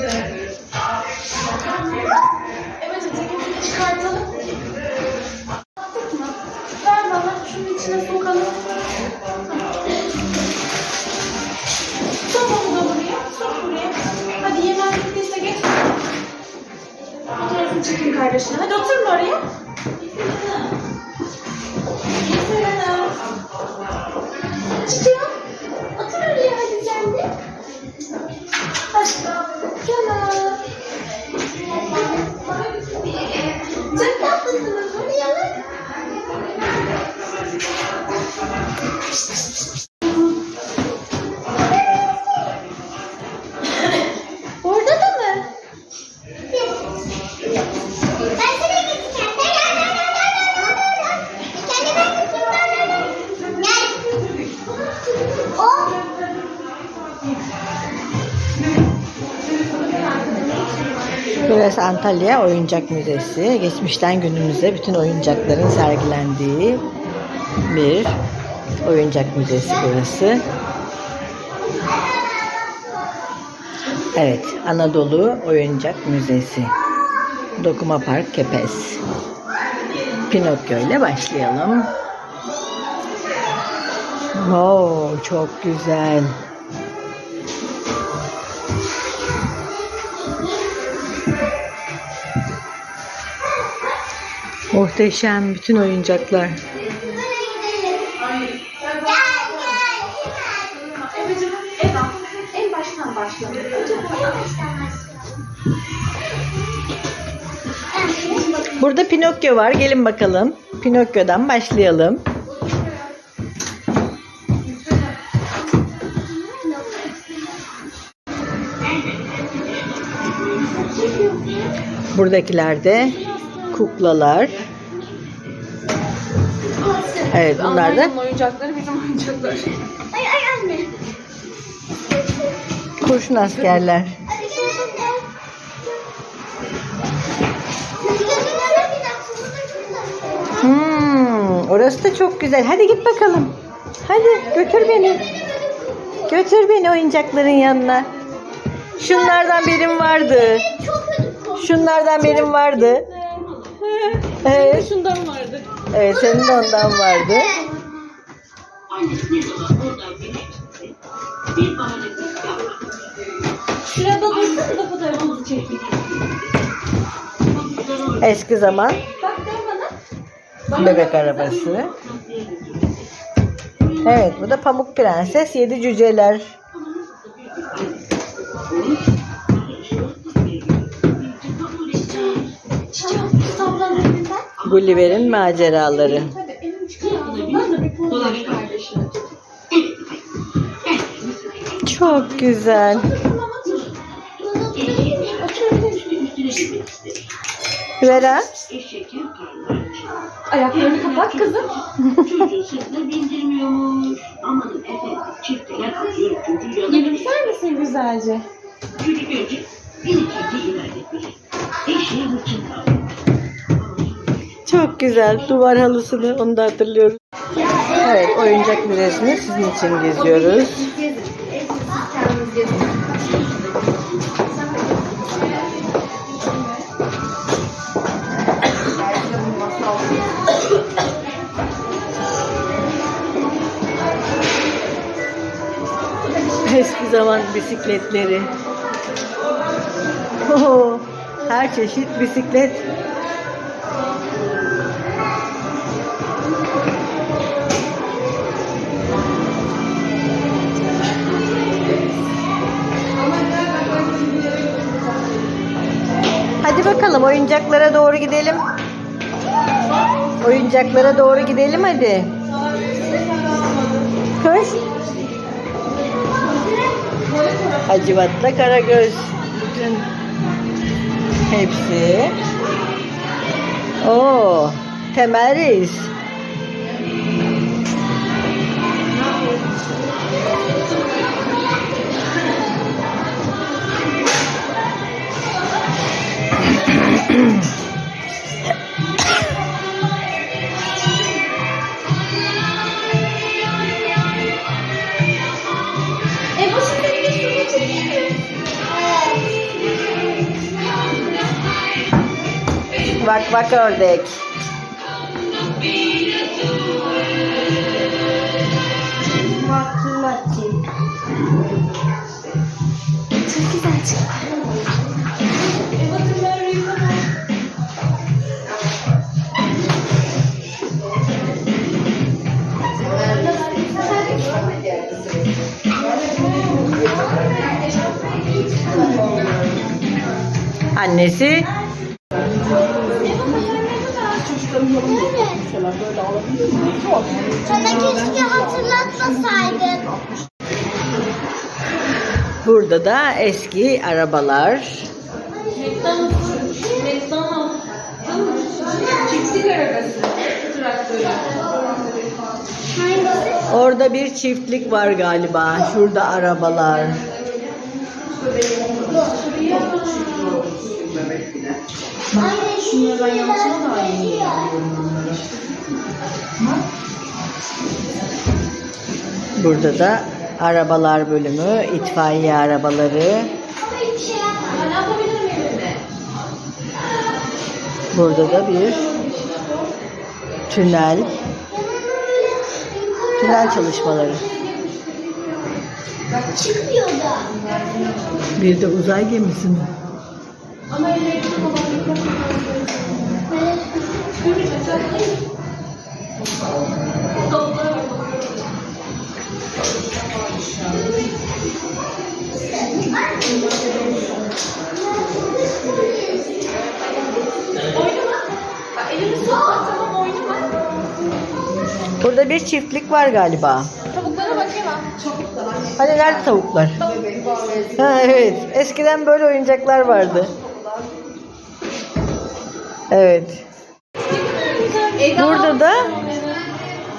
Evet ceketini çıkartalım. Attık mı? Ver bana şunun içine sokalım. Sok onu da buraya. Sok. Hadi yemen bittiyse geç. Fotoğrafını çekin kardeşine. Hadi oturun oraya. Hanım. Hop. Burası Antalya Oyuncak Müzesi. Geçmişten günümüze bütün oyuncakların sergilendiği bir oyuncak müzesi burası. Evet, Anadolu Oyuncak Müzesi. Dokuma Park Kepez. Pinokyo ile başlayalım. Wow, çok güzel. Muhteşem bütün oyuncaklar. Burada Pinokyo var. Gelin bakalım. Pinokyo'dan başlayalım. Buradakiler de kuklalar. Evet bunlar da Almanya'nın oyuncakları bizim oyuncaklar. Ay, ay, anne. kurşun askerler. Hadi gel, anne. Hmm, orası da çok güzel. Hadi git bakalım. Hadi götür beni. Götür beni oyuncakların yanına. Şunlardan benim vardı. Şunlardan benim vardı. Evet, Şundan vardı. evet senin de ondan vardı. Şurada dursanız da fotoğrafınızı çekin. Eski zaman bebek arabası. Evet bu da Pamuk Prenses, Yedi Cüceler. Ver kardeşine. Çok güzel. Vera, Ayaklarını kapat kızım. Çocuğu sırtına bindirmiyormuş. Amanın efendim çifteler atıyor çocuğu yana. Gülümser misin güzelce? Çocuk önce bir ikinci ilerletmiş. Eşeğe hırçın kaldı. Çok güzel. Duvar halısını onu da hatırlıyorum. Evet, oyuncak müzesini sizin için geziyoruz. Eski zaman bisikletleri. Oho, her çeşit bisiklet. Hadi bakalım oyuncaklara doğru gidelim. Oyuncaklara doğru gidelim hadi. Koş. Hacivat'la Karagöz. Bütün hepsi. Oo, Temel Reis. Bak bak ördek. Annesi Bana keşke hatırlatmasaydın. burada da eski arabalar. Orada bir çiftlik var galiba. Şurada arabalar. Anne şunu ben yapsana da Burada da arabalar bölümü, itfaiye arabaları. Şey. Burada da bir tünel, tünel çalışmaları. da. Bir de uzay gemisi mi? Burada bir çiftlik var galiba. Tavuklara bakayım ha. Hani nerede tavuklar? Ha evet. Eskiden böyle oyuncaklar vardı. Evet. Burada da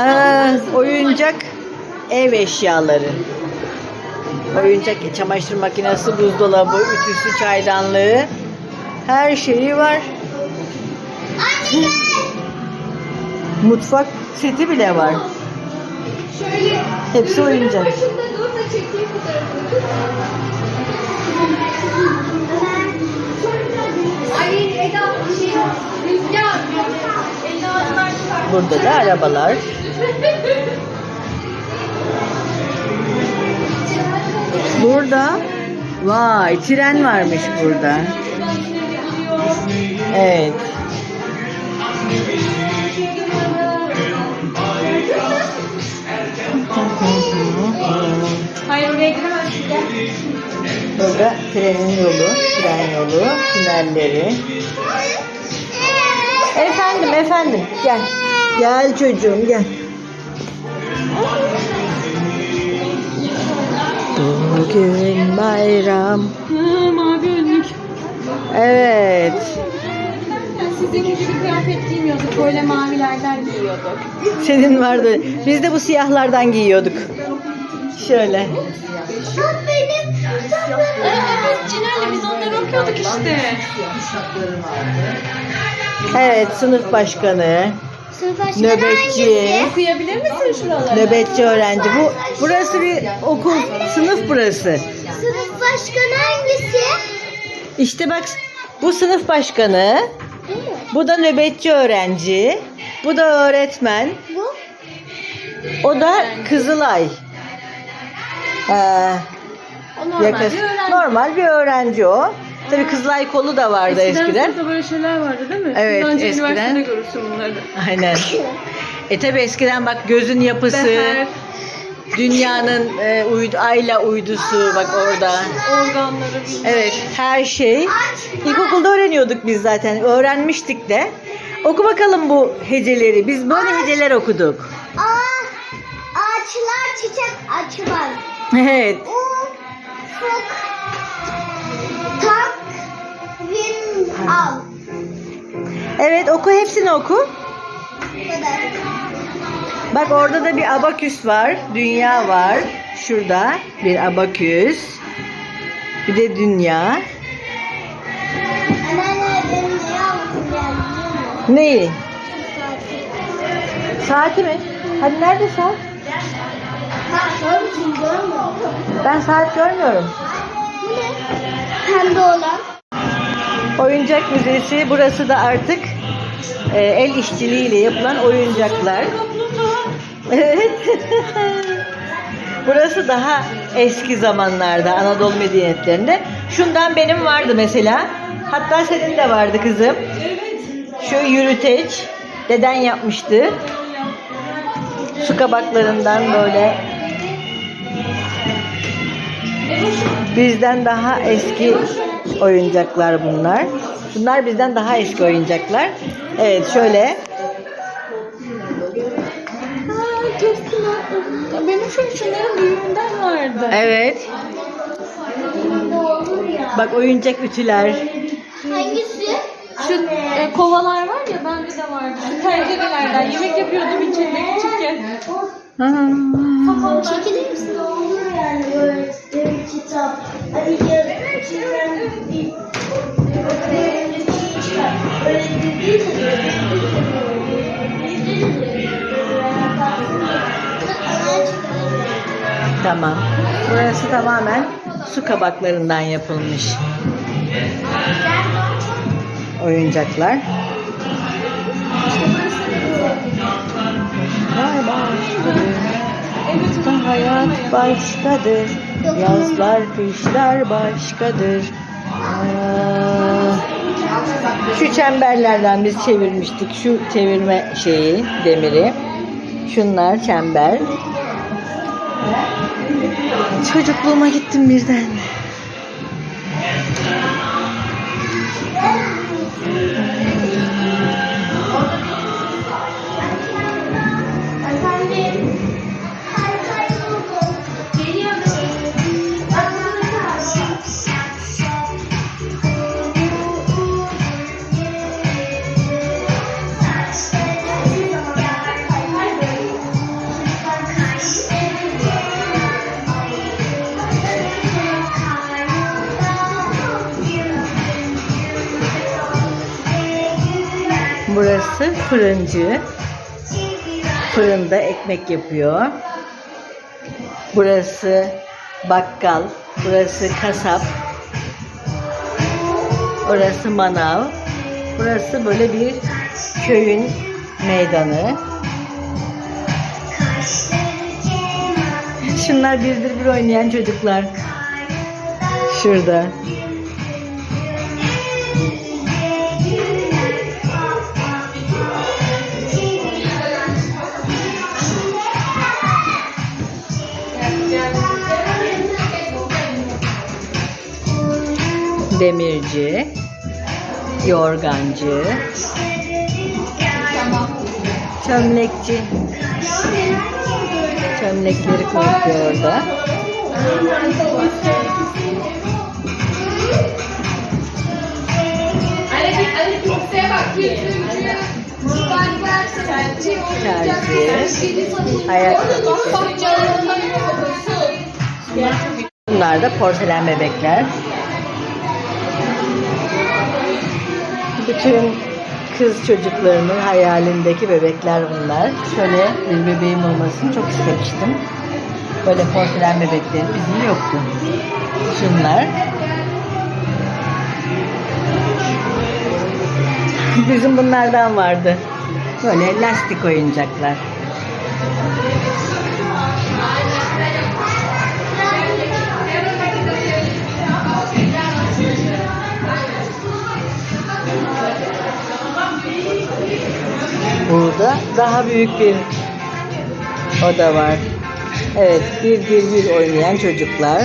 aa, oyuncak ev eşyaları. Oyuncak çamaşır makinesi, buzdolabı, ütüsü, çaydanlığı. Her şeyi var. Mutfak seti bile var. Şöyle. Hepsi oyuncak. Şey Burada da arabalar. Burada vay tren varmış burada. Evet. Hayır oraya giremezsin. Gel. Burada trenin yolu, tren yolu, tünelleri. Efendim efendim gel. Gel çocuğum gel. Bugün bayram. Mavi önlük. Evet. Sizinki gibi kıyafet giymiyorduk. Böyle mavilerden giyiyorduk. Senin vardı. Biz de bu siyahlardan giyiyorduk. Şöyle. bak benim Evet Cinel'le biz onları okuyorduk işte. Evet sınıf başkanı, Sınıf başkanı nöbetçi, hangisi? Okuyabilir misin şuraları? nöbetçi öğrenci. Bu burası bir okul, sınıf burası. Sınıf başkanı hangisi? İşte bak bu sınıf başkanı, bu da nöbetçi öğrenci, bu da öğretmen, Bu? o da Kızılay. Ee, O normal yakın- bir öğrenci. normal bir öğrenci o. Tabii Kızılay kolu da vardı eskiden. sınıfta böyle şeyler vardı değil mi? Evet, Şimdi önce eskiden. üniversitede görürsün bunları. Aynen. E tabi eskiden bak gözün yapısı, Beher, dünyanın e, uydu, ayla uydusu bak orada. organları bilmem. Evet her şey. İlkokulda öğreniyorduk biz zaten. Öğrenmiştik de. Oku bakalım bu heceleri. Biz böyle heceler okuduk. Aa, ağaçlar çiçek açmaz. Evet. Ufuk, tak, vin, al. Evet oku hepsini oku. Bu kadar. Bak orada da bir abaküs var. Dünya var. Şurada bir abaküs. Bir de dünya. Anneanne benim ne geldi Neyi? Saati mi? Hadi nerede saat? Ben saat görmüyorum. Bu ne? Pembe olan. Oyuncak müzesi. Burası da artık e, el işçiliğiyle yapılan oyuncaklar. Evet. Burası daha eski zamanlarda Anadolu medeniyetlerinde. Şundan benim vardı mesela. Hatta senin de vardı kızım. Şu yürüteç. Deden yapmıştı. Su kabaklarından böyle bizden daha eski oyuncaklar bunlar. Bunlar bizden daha eski oyuncaklar. Evet şöyle Benim şu şunların vardı. Evet. Bak oyuncak ütüler. Hangisi? Şu e, kovalar var ya bende de vardı. Şu tencerelerden yemek yapıyordum içinde küçükken. Çekilir misin? Olur yani böyle bir kitap. Hani Tamam. Burası tamamen su kabaklarından yapılmış oyuncaklar. Başkadır. Da hayat başkadır. Yazlar, kışlar başkadır. Aa, Şu çemberlerden biz çevirmiştik. Şu çevirme şeyi, demiri. Şunlar çember. Çocukluğuma gittim birden. Fırıncı. Fırında ekmek yapıyor. Burası bakkal. Burası kasap. Orası manav. Burası böyle bir köyün meydanı. Şunlar birdir bir oynayan çocuklar. Şurada. Demirci, yorgancı, çömlekçi. Çömlekleri koyuyor orada. Terzi. Bunlar da porselen bebekler. Bütün kız çocuklarının hayalindeki bebekler bunlar. Şöyle bir bebeğim olmasını çok istemiştim. Böyle porselen bebekleri bizim yoktu. Şunlar. Bizim bunlardan vardı. Böyle lastik oyuncaklar. Daha büyük bir oda var. Evet, bir bir bir oynayan çocuklar.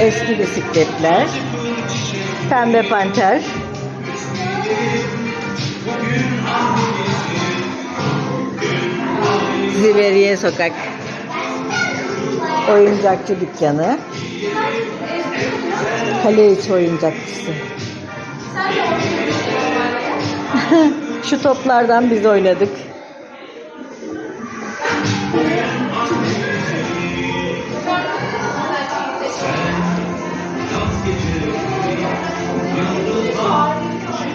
Eski bisikletler. Pembe panter. Ziveriye sokak. Oyuncakçı dükkanı. Kale içi oyuncakçısı. Şu toplardan biz oynadık.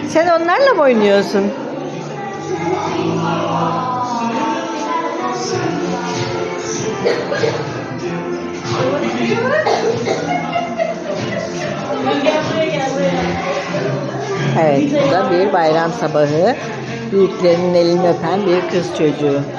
Sen onlarla mı oynuyorsun? Evet, bu da bir bayram sabahı. Büyüklerinin elini öpen bir kız çocuğu.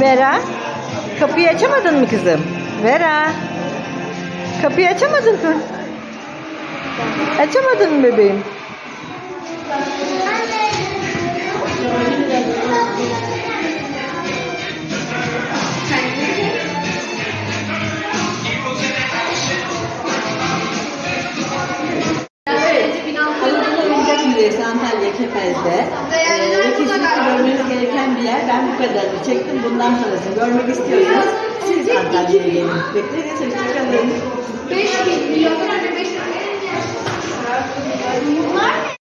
Vera, kapıyı açamadın mı kızım? Vera, kapıyı açamadın mı? Açamadın mı bebeğim? Antalya Kepez'de. Ee, kesinlikle görmeniz gereken bir yer. Ben bu kadarını çektim. Bundan sonrasını görmek istiyorsanız siz Antalya'ya gelin. Bekleriz. Hoşçakalın. 5 milyon. Good morning.